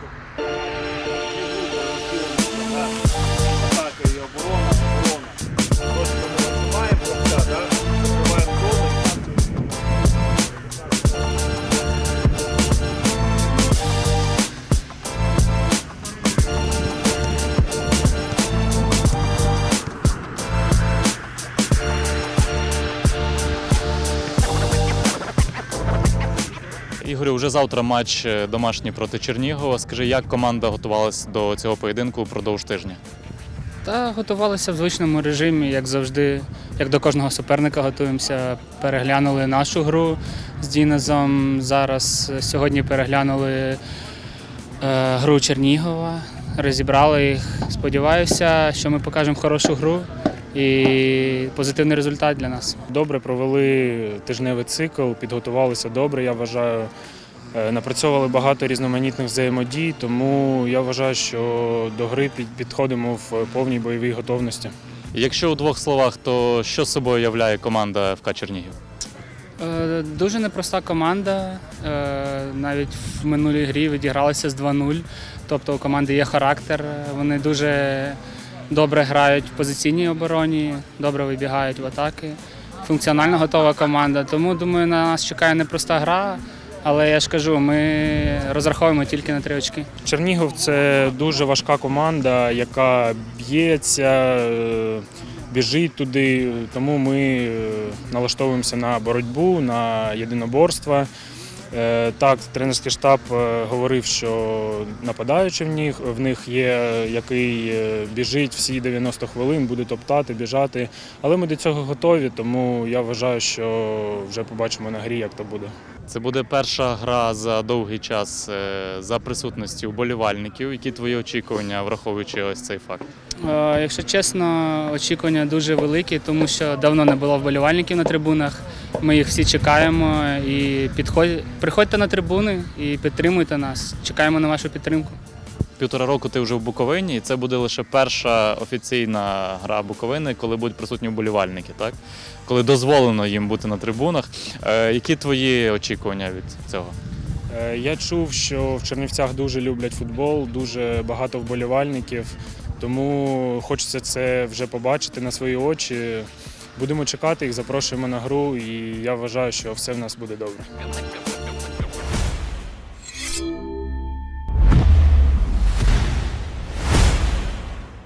করবেন Ігорю, вже завтра матч е, домашній проти Чернігова. Скажи, як команда готувалась до цього поєдинку впродовж тижня? Та готувалися в звичному режимі, як завжди, як до кожного суперника готуємося. Переглянули нашу гру з Дінезом. Зараз е, сьогодні переглянули е, гру Чернігова, розібрали їх. Сподіваюся, що ми покажемо хорошу гру і позитивний результат для нас. Добре провели тижневий цикл, підготувалися добре, я вважаю. Е, Напрацьовували багато різноманітних взаємодій, тому я вважаю, що до гри підходимо в повній бойовій готовності. Якщо у двох словах, то що собою являє команда ФК Чернігів? Е, Дуже непроста команда. Е, Навіть в минулій грі відігралися з 2-0. Тобто у команди є характер. Вони дуже добре грають в позиційній обороні, добре вибігають в атаки. Функціонально готова команда. Тому думаю, на нас чекає непроста гра. Але я ж кажу, ми розраховуємо тільки на три очки. Чернігов це дуже важка команда, яка б'ється, е, біжить туди. Тому ми е, налаштовуємося на боротьбу, на єдиноборство. Е, Так, тренерський штаб е, говорив, що нападаючи в них, в них є, який е, біжить всі 90 хвилин, буде топтати, біжати. Але ми до цього готові, тому я вважаю, що вже побачимо на грі, як то буде. Це буде перша гра за довгий час е, за присутності вболівальників. Які твої очікування, враховуючи ось цей факт? Е, Якщо чесно, очікування дуже великі, тому що давно не було вболівальників на трибунах. Ми їх всі чекаємо і підходь... приходьте на трибуни і підтримуйте нас. Чекаємо на вашу підтримку. Півтора року ти вже в Буковині, і це буде лише перша офіційна гра Буковини, коли будуть присутні вболівальники, так? Коли дозволено їм бути на трибунах. Е, які твої очікування від цього? Е, Я чув, що в Чернівцях дуже люблять футбол, дуже багато вболівальників, тому хочеться це вже побачити на свої очі. Будемо чекати їх, запрошуємо на гру, і я вважаю, що все в нас буде добре.